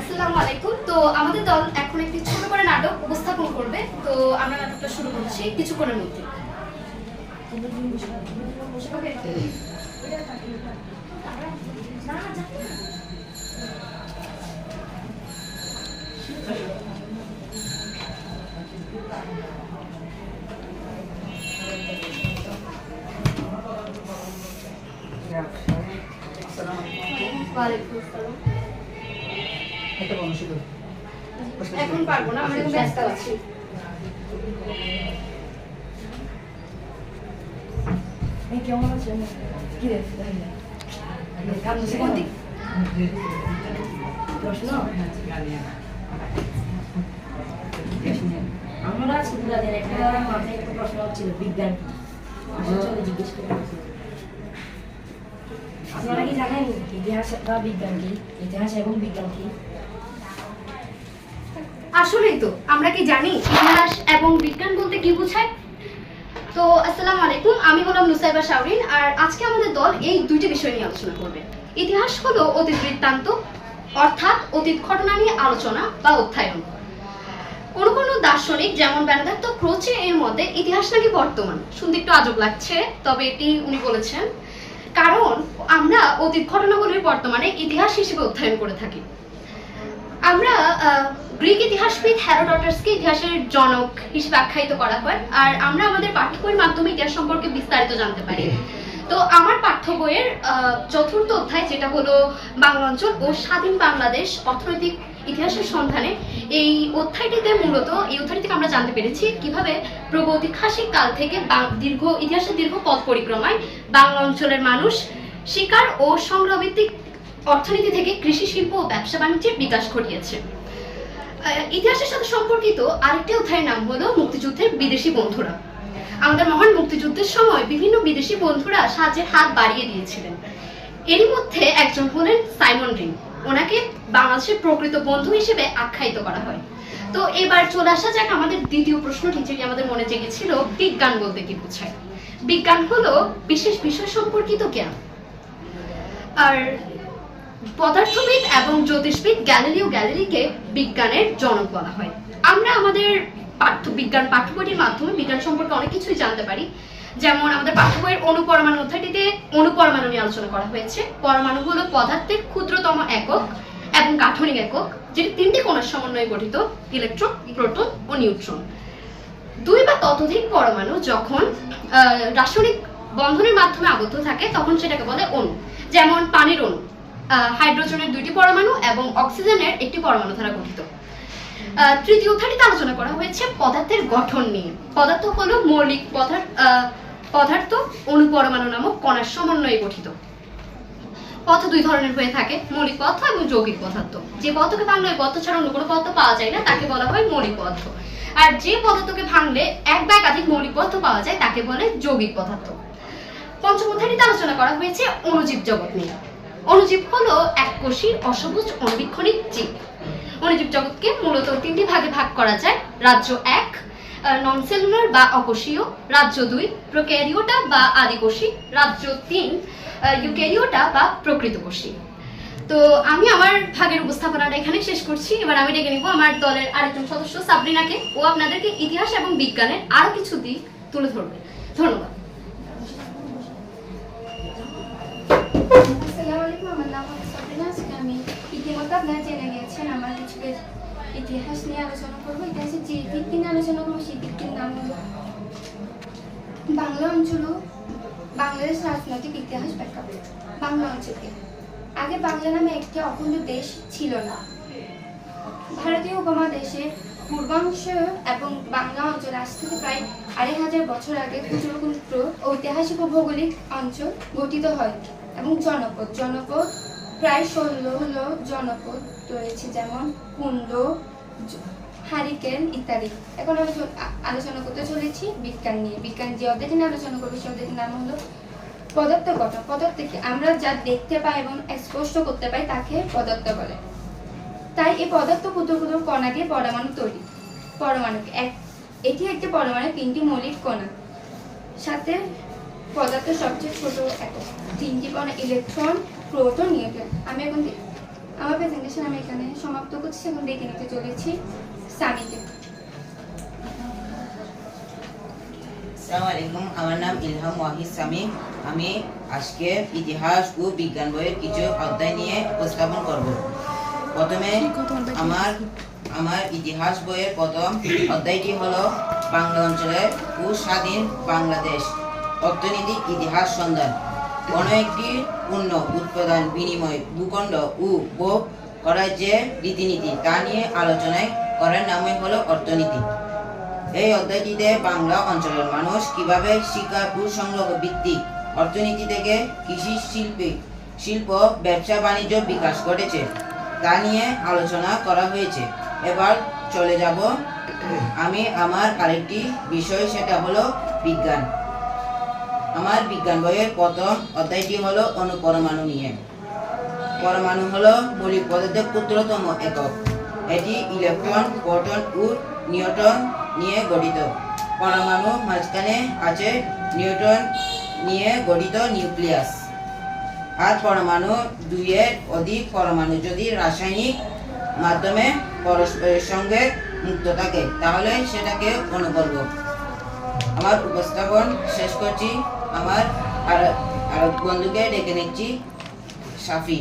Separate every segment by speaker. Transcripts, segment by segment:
Speaker 1: আসসালামু আলাইকুম। তো আমাদের দল এখন একটি ছোট করে নাটক উপস্থাপন করবে। তো আমরা নাটকটা শুরু করছি কিছুক্ষণের মধ্যে। ওয়ালাইকুম আসসালাম। এখন পারব না আমরা ব্যস্ত আছি।
Speaker 2: এই কেমন কি রে? কান্দছে কোন দিক প্রশ্ন আমরা একটা মাথায় একটা প্রশ্ন হচ্ছিল বিজ্ঞান আসলে জিজ্ঞেস আপনারা কি জানেন ইতিহাস বা বিজ্ঞান কি? ইতিহাস এবং বিজ্ঞান কি?
Speaker 1: আসলেই তো, আমরা কি জানি ইতিহাস এবং বিজ্ঞান বলতে কি বোঝায়? তো, আসসালামু আলাইকুম, আমি হলাম নুসাইবা শাওরিন, আর আজকে আমাদের দল এই দুইটি বিষয় নিয়ে আলোচনা করবে। ইতিহাস হলো অতীত বৃত্তান্ত, অর্থাৎ অতীত ঘটনা নিয়ে আলোচনা বা অধ্যয়ন। কোন কোন দার্শনিক, যেমন বেনাদাত্ত ক্রোচে এর মধ্যে ইতিহাস নাকি বর্তমান? শুনতে একটু আজব লাগছে, তবে এটি উনি বলেছেন। কারণ আমরা অতীত ঘটনাগুলির বর্তমানে ইতিহাস হিসেবে অধ্যয়ন করে থাকি। আমরা গ্রিক ইতিহাসবিদ হ্যারোডটাসকে ইতিহাসের জনক হিসেবে আখ্যায়িত করা হয়, আর আমরা আমাদের পাঠ্য বইয়ের মাধ্যমে ইতিহাস সম্পর্কে বিস্তারিত জানতে পারি। তো আমার পাঠ্য বইয়ের চতুর্থ অধ্যায় যেটা হলো বাংলা অঞ্চল ও স্বাধীন বাংলাদেশ অর্থনৈতিক ইতিহাসের সন্ধানে, এই অধ্যায়টিতে মূলত, এই অধ্যায় থেকে আমরা জানতে পেরেছি কীভাবে প্রগতিহাসিক কাল থেকে দীর্ঘ, ইতিহাসের দীর্ঘ পথ পরিক্রমায় বাংলা অঞ্চলের মানুষ শিকার ও সংগ্রহভিত্তিক অর্থনীতি থেকে কৃষি শিল্প ও ব্যবসা বাণিজ্যের বিকাশ ঘটিয়েছে। ইতিহাসের সাথে সম্পর্কিত আরেকটি অধ্যায়ের নাম হলো মুক্তিযুদ্ধের বিদেশি বন্ধুরা। আমাদের মহান মুক্তিযুদ্ধের সময় বিভিন্ন বিদেশি বন্ধুরা সাহায্যের হাত বাড়িয়ে দিয়েছিলেন। এরই মধ্যে একজন হলেন সাইমন রিং। ওনাকে বাংলাদেশের প্রকৃত বন্ধু হিসেবে আখ্যায়িত করা হয়। তো এবার চলে আসা যাক আমাদের দ্বিতীয় প্রশ্নটি, যেটি আমাদের মনে জেগেছিল, বিজ্ঞান বলতে কি বোঝায়? বিজ্ঞান হলো বিশেষ বিষয় সম্পর্কিত জ্ঞান। আর পদার্থবিদ এবং জ্যোতিষবিদ গ্যালিলিও গ্যালিলিকে বিজ্ঞানের জনক বলা হয়। আমরা আমাদের পাঠ্য বিজ্ঞান পাঠ্য বইটির মাধ্যমে বিজ্ঞান সম্পর্কে অনেক কিছুই জানতে পারি। যেমন আমাদের পাঠ্য বইয়ের অণুপরমাণু অধ্যায়টিতে অণুপরমাণু নিয়ে আলোচনা করা হয়েছে। পরমাণু হলো পদার্থের ক্ষুদ্রতম একক এবং গাঠনিক একক, যেটি তিনটি কণার সমন্বয়ে গঠিত, ইলেকট্রন, প্রোটন ও নিউট্রন। দুই বা ততোধিক পরমাণু যখন রাসায়নিক বন্ধনের মাধ্যমে আবদ্ধ থাকে, তখন সেটাকে বলে অণু। যেমন পানির অণু। হাইড্রোজেনের দুইটি পরমাণু এবং অক্সিজেনের একটি পরমাণু দ্বারা গঠিত। তৃতীয় অধ্যায়টিতে আলোচনা করা হয়েছে পদার্থের গঠন নিয়ে। পদার্থ হলো মৌলিক পদার্থ পদার্থ নামক কণার সমন্বয়ে গঠিত। পথ দুই ধরনের হয়ে থাকে, মৌলিক পথ এবং যৌগিক পদার্থ। যে পদার্থকে ভাঙলে ওই পদার্থ ছাড়া অন্য কোনো পদার্থ পাওয়া যায় না, তাকে বলা হয় মৌলিক পদার্থ। আর যে পদার্থকে ভাঙলে এক বা একাধিক মৌলিক পদার্থ পাওয়া যায়, তাকে বলে যৌগিক পদার্থ। পঞ্চম অধ্যায়টিতে আলোচনা করা হয়েছে অণুজীব জগৎ নিয়ে। অণুজীব হলো এককোষী অসবুজ অণুবীক্ষণিক জীব। অণুজীব জগৎকে মূলত তিনটি ভাগে ভাগ করা যায়, রাজ্য এক নন সেলুলার বা অকোষীয়, রাজ্য দুই প্রোক্যারিওটা বা আদিকোষী, রাজ্য তিন ইউক্যারিওটা বা প্রকৃতকোষী। তো আমি আমার ভাগের উপস্থাপনাটা এখানে শেষ করছি। এবার আমি ডেকে নিব আমার দলের আরেকজন সদস্য, সাবরিনাকে। ও আপনাদেরকে ইতিহাস এবং বিজ্ঞানের আরও কিছু দিক তুলে ধরবে। ধন্যবাদ
Speaker 3: আসসালামু আলাইকুম আমার নাম হচ্ছে সাবিনা আজকে আমি ইতিমধ্যে আপনারা জেনে গিয়েছেন, আমার কিছু ইতিহাস নিয়ে আলোচনা করব। ইতিহাসের যে দিকটি নিয়ে আলোচনা করব, সেই দিকটির নাম হলো বাংলা অঞ্চল বাংলাদেশ রাজনৈতিক ইতিহাস প্রেক্ষাপট বাংলা অঞ্চলকে। আগে বাংলা নামে একটি অখণ্ড দেশ ছিল না। ভারতীয় উপমহাদেশের পূর্বাংশ এবং বাংলা অঞ্চল আজ থেকে প্রায় আড়াই হাজার বছর আগে ক্ষুদ্র ঐতিহাসিক ও ভৌগোলিক অঞ্চল গঠিত হয় এবং জনপদ জনপদ প্রায় ষোলো হলো জনপদ রয়েছে, যেমন কুণ্ড হারিকেন ইত্যাদি। এখন আলোচনা করতে চলেছি বিজ্ঞান নিয়ে। বিজ্ঞান যে অধ্যায়টি নিয়ে আলোচনা করব সে নাম হলো পদার্থ গঠন। পদার্থকে আমরা যা দেখতে পাই এবং স্পষ্ট করতে পাই, তাকে পদার্থ বলে। তাই এই পদার্থ ক্ষুদ্র ক্ষুদ্র কণা দিয়ে পরমাণু তৈরি। পরমাণু এক, এটি একটি পরমাণু তিনটি মৌলিক কণা। সাথে পদার্থ সবচেয়ে ছোট একক তিনটি কণা ইলেকট্রন প্রোটন নিউট্রন আমি এখন আমার প্রেজেন্টেশন আমি এখানে সমাপ্ত করছি এখন ডেকে নিতে চলেছি সামিকে।
Speaker 4: আসসালামু আলাইকুম। আমার নাম ইলহাম ওয়াহিদ সামি। আমি আজকে ইতিহাস ও বিজ্ঞান বইয়ের কিছু অধ্যায় নিয়ে উপস্থাপন করব। প্রথমে আমার আমার ইতিহাস বইয়ের প্রথম অধ্যায়টি হলো বাংলা অঞ্চলের ও স্বাধীন বাংলাদেশ। অর্থনৈতিক ইতিহাস সন্ধান। কোনো একটি পণ্য উৎপাদন বিনিময় ভূখণ্ড ও ভোগ করার যে রীতিনীতি তা নিয়ে আলোচনায় করার নামই হলো অর্থনীতি। এই অধ্যায়টিতে বাংলা অঞ্চলের মানুষ কীভাবে শিক্ষা ও সংগ্রহ ভিত্তিক অর্থনীতি থেকে কৃষি শিল্পে, শিল্প, ব্যবসা বাণিজ্য বিকাশ ঘটেছে, তা নিয়ে আলোচনা করা হয়েছে। এবার চলে যাব আমি আমার আরেকটি বিষয়, সেটা হলো বিজ্ঞান। আমার বিজ্ঞান বইয়ের প্রথম অধ্যায়টি হলো অনুপরমাণু নিয়ে। পরমাণু হলো মৌলিক পদার্থের ক্ষুদ্রতম একক। এটি ইলেকট্রন, প্রোটন ও নিউট্রন নিয়ে গঠিত। পরমাণু মাঝখানে আছে নিউট্রন নিয়ে গঠিত নিউক্লিয়াস। আর পরমাণু দুইয়ের অধিক পরমাণু যদি রাসায়নিক মাধ্যমে পরস্পরের সঙ্গে মুক্ত থাকে, তাহলে সেটাকে অনুপর্ব আমার উপস্থাপন শেষ করছি। আমার আর আর বন্ধুকে ডেকে নিচ্ছি, সাফি।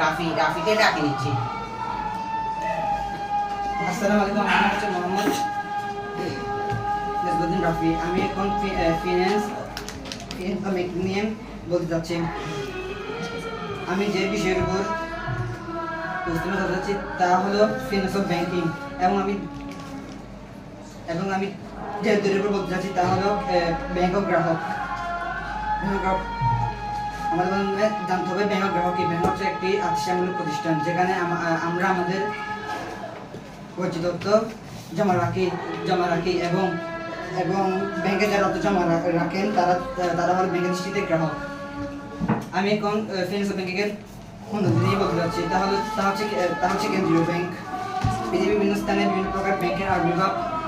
Speaker 4: রাফি, রাফিকে ডাকে নিচ্ছি।
Speaker 5: আসসালামু আলাইকুম, আমার হচ্ছে মোহাম্মদ নাজবুদ্দিন রাফি। আমি এখন ফিনান্স মেকিং নিয়ে বলতে যাচ্ছি। আমি যে বিষয়ের উপর করতে যাচ্ছি তা হলো ফিনান্স অফ ব্যাংকিং এবং আমি এবং আমি যে দুটোর বলতে যাচ্ছি তা হলো ব্যাংক অফ গ্রাহক। ব্যাংক আমাদের জানতে হবে ব্যাংক অফ গ্রাহক কি? ব্যাংক হচ্ছে একটি আত্মীয়মূলক প্রতিষ্ঠান, যেখানে আমরা আমাদের পরিচিত জমা রাখি জমা রাখি এবং এবং ব্যাংকে যারা অর্থ জমা রাখেন, তারা তারা হল ব্যাংকের দৃষ্টিতে গ্রাহক। আমি এখন ফিনান্স ব্যাংকের উন্নতি নিয়ে বলতে যাচ্ছি। তাহলে তা হচ্ছে তা হচ্ছে কেন্দ্রীয় ব্যাংক। পৃথিবীর বিভিন্ন স্থানে বিভিন্ন প্রকার ব্যাংকের আবির্ভাব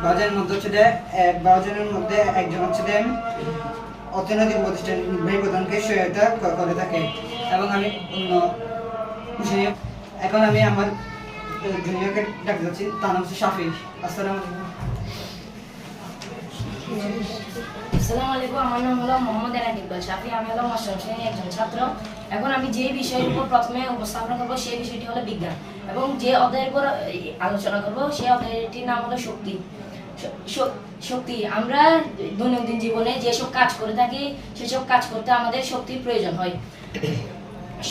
Speaker 5: জন বারো জনের মধ্যে হচ্ছে যে এ, বারো জনের মধ্যে একজন হচ্ছে অর্থনৈতিক প্রতিষ্ঠান নির্বাহী প্রধানকে সহায়তা করে থাকে। এবং আমি অন্য এখন আমি আমার জুনিয়রকে ডাকতে যাচ্ছি তার নাম হচ্ছে শাফি আসসালামু
Speaker 2: আমি ছাত্র। এখন আমি যে বিষয়ের প্রথমে উপস্থাপন করব সেই বিষয়টি হলো বিজ্ঞান। এবং যে অধ্যায়ের উপর আলোচনা করব সেই অধ্যায়টির নাম হলো শক্তি। শক্তি আমরা দৈনন্দিন জীবনে যেসব কাজ করে থাকি সেসব কাজ করতে আমাদের শক্তির প্রয়োজন হয়।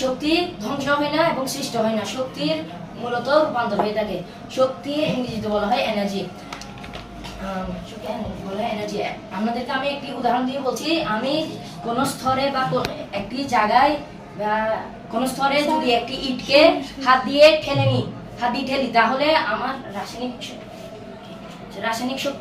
Speaker 2: শক্তি ধ্বংস হয় না এবং সৃষ্ট হয় না, শক্তির মূলত রূপান্তর হয়ে থাকে। শক্তি ইংরেজিতে বলা হয় এনার্জি এনার্জি আপনাদেরকে আমি একটি উদাহরণ দিয়ে বলছি, আমি কোন স্তরে বা একটি জায়গায় বা কোন স্তরে যদি একটি ইটকে হাত দিয়ে ঠেলে নিই, হাত দিয়ে ঠেলি, তাহলে আমার রাসায়নিক রাসায়নিক শক্তি